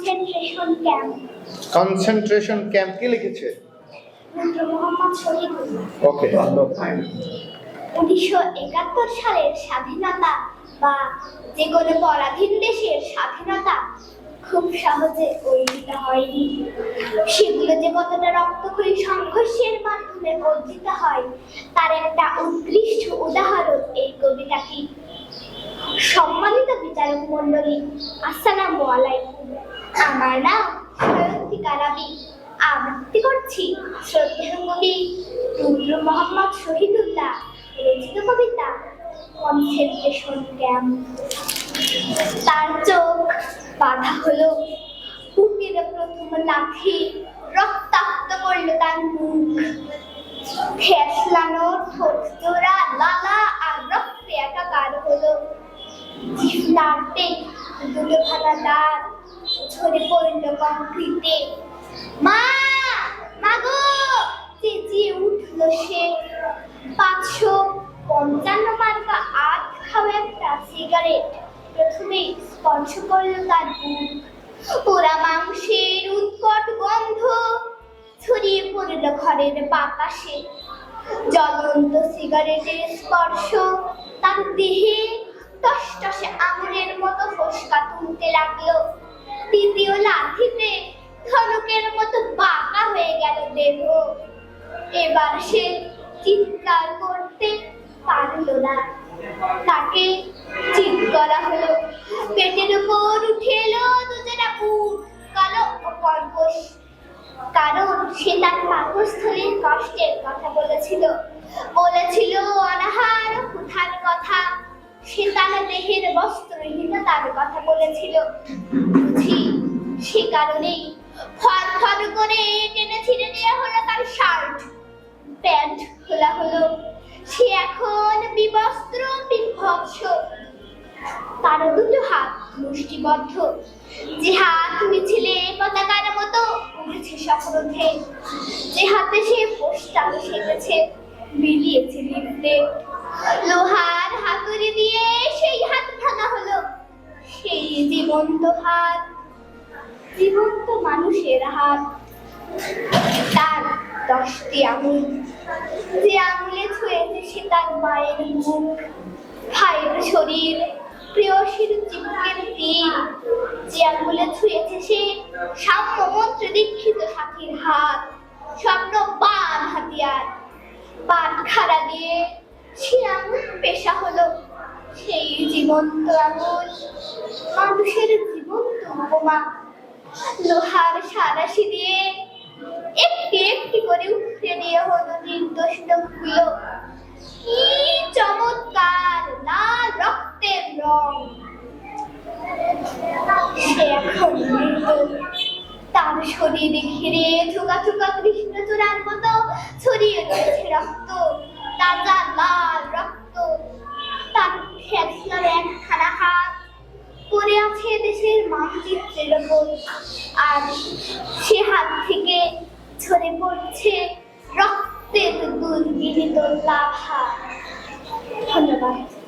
Concentration camp concentration camp কি লিখেছে? Doctor Muhammad Shahidullah okay. উনিশশো একাত্তর সালের স্বাধীনতা বা যে কোনো পরাধীন দেশের স্বাধীনতা খুব সহজে অর্জিত হয়নি। সেগুলো যে কতটা রক্তক্ষয়ী সংঘর্ষের মাধ্যমে অর্জিত হয় তার একটা উৎকৃষ্ট উদাহরণ এই কবিতাটি। সম্মানিত বিচারক মন্ডলী আসসালামু আলাইকুম। আমার নাম সৈয়ন্তিকা রাবি আবৃত্তি করছি? শ্রদ্ধেয় কবি রুদ্র মোহাম্মদ শহীদুল্লাহ, রচিত কবিতা কনসেন্ট্রেশন ক্যাম্প। তার চোখ বাধা হলো বুকের প্রথম লাথি রক্তাক্ত করল তার মুখ। ফেসলানো ঠোঁট জোড়া, লালা আর রক্তে একাকার হলো। নাড়তে দুটো ফাটা দাঁত ঝরে পড়ল কংক্রিটে মা, মাগো, চেঁচিয়ে উঠল সে। পাঁচশো পঞ্চান্ন মার্কা আট খাওয়া একটা সিগারেট প্রথমে স্পর্শ করল তার বুক। পোড়া মাংসের উৎকট গন্ধ ছড়িয়ে পড়ল ঘরের বাতাসে। জ্বলন্ত সিগারেটের স্পর্শ তার দেহে টসটসে আঙুলের মতো ফসকা তুলতে লাগল। দ্বিতীয় লাঠিতে ধনুকের মতো বাঁকা হয়ে গেল দেহ। এবার সে চিৎকার করতে পারল না। তাকে চিৎ করা হলো। পেটের উপর উঠে এলো দুজনা উট কালো কর্কশ। কারণ সে তার পাকস্থলীর কষ্টের কথা বলেছিল। বলেছিল অনাহার ক্ষুধার কথা। সে তার দেহের বস্ত্রহীনতার কথা বলেছিল। বুঝি সে কারণেই ফর ফর করে টেনে ছিঁড়ে দেওয়া হলো তার শার্ট প্যান্ট খোলা হলো। সে এখন বিবস্ত্র, বিভৎস। তার দুটো হাত মুষ্টিবদ্ধ। যে হাত মিছিলে পতাকার মতো উড়েছে সফরথে যে হাতে সে পোস্টাল সেজেছে বিলিয়েছে লিখতে লোহার হাতুড়ি দিয়ে সেই হাত ভাঙা হলো। সেই জীবন্ত হাত জীবন্ত মানুষের হাত। তার দশটি আঙুল। যে আঙুলে ছুঁয়েছে সে তার মায়ের মুখ। ভাইয়ের শরীর, প্রিয়সীর চিবুকের তীর। যে আঙুলে ছুঁয়েছে সে সাম্য মন্ত্রে দীক্ষিত সাথীর হাত। স্বপ্ন বান হাতিয়ার। পাট খাড়া দিয়ে সে আঙুল পেশা হলো সেই জীবন্ত আঙুল। মানুষের জীবন্ত উপমা। লোহার সারাশি দিয়ে একটি একটি করে উঠে দিয়ে হলো নির্দোষগুলো কি চমৎকার লাল রক্তের রং। তার শরীরে ঘিরে থুকা থুকা কৃষ্ণচূড়ার মতো ছড়িয়ে রয়েছে রক্ত। তাজা আর সে হাত থেকে ঝরে পড়ছে রক্তের দুর্বিনীত লাভা। ধন্যবাদ।